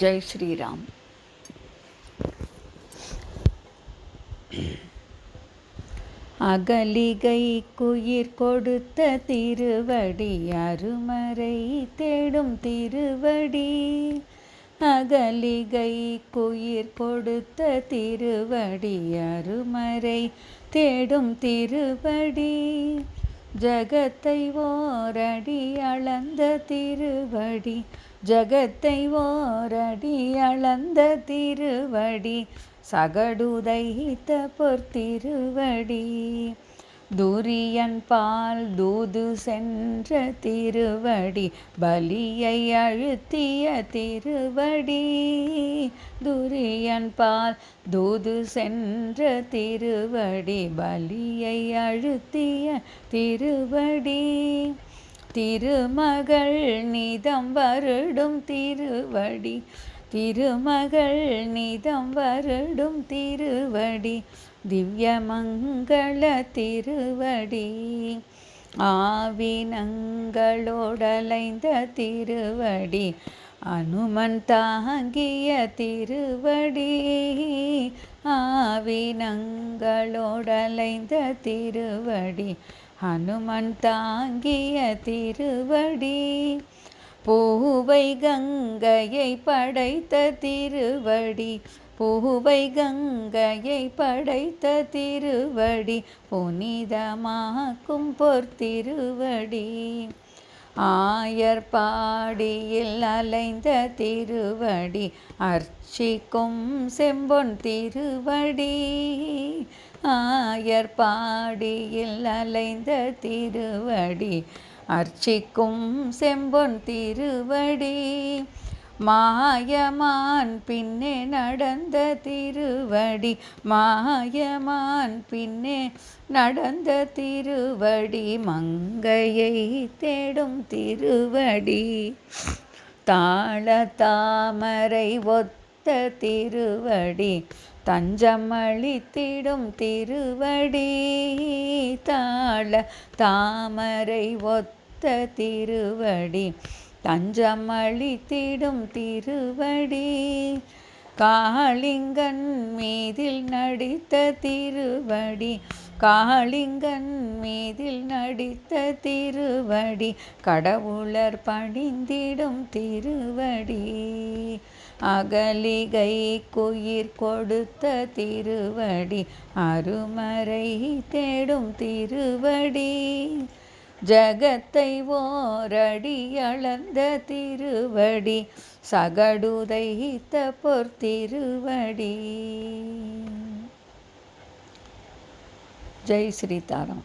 ஜெய் ஸ்ரீராம். அகலிகை queer கொடுத்த திருவடி அருமறை தேடும் திருவடி. அகலிகை குயிர் கொடுத்த திருவடி அருமறை தேடும் திருவடி. ஜகத்தை ஓரடி அளந்த திருவடி ஜகத்தை ஓரடி அளந்த திருவடி சகடுதைத்த பொற்திருவடி துரியன் பால் தூது சென்ற திருவடி பலியை அழுத்திய திருவடி. துரியன் பால் தூது சென்ற திருவடி பலியை அழுத்திய திருவடி. திருமகள் நிதம் வருடும் திருவடி. திருமகள் நிதம் வருடும் திருவடி. திவ்யமங்கள திருவடி. ஆவினங்களோடலைந்த திருவடி. அனுமன் தாங்கிய திருவடி. ஆவினங்களோடலைந்த திருவடி ஹனுமன் தாங்கிய திருவடி. பூவை கங்கையை படைத்த திருவடி பூவை கங்கையை படைத்த திருவடி புனிதமாக்கும் பொற்திருவடி. ஆயர் பாடியில் அலைந்த திருவடி அர்ச்சிக்கும் செம்பொன் திருவடி. ஆயர் பாடியில் அலைந்த திருவடி அர்ச்சிக்கும் செம்பொன் திருவடி. மாயமான் பின்னே நடந்த திருவடி. மாயமான் பின்னே நடந்த திருவடி. மங்கையை தேடும் திருவடி. தாள தாமரை ஒத்த திருவடி. தஞ்சமளித்திடும் திருவடி. தாள தாமரை ஒத்த திருவடி. தஞ்சம் அளித்திடும் திருவடி காளிங்கன் மீதில் நடித்த திருவடி காளிங்கன் மீதில் நடித்த திருவடி கடவுளர் பணிந்திடும் திருவடி அகலிகை குயிர் கொடுத்த திருவடி அருமறை தேடும் திருவடி ஜகத்தை ஓரடி அளந்த திருவடி சகடுதைத்த பொற்திருவடி ஜெய் ஸ்ரீதாரம்.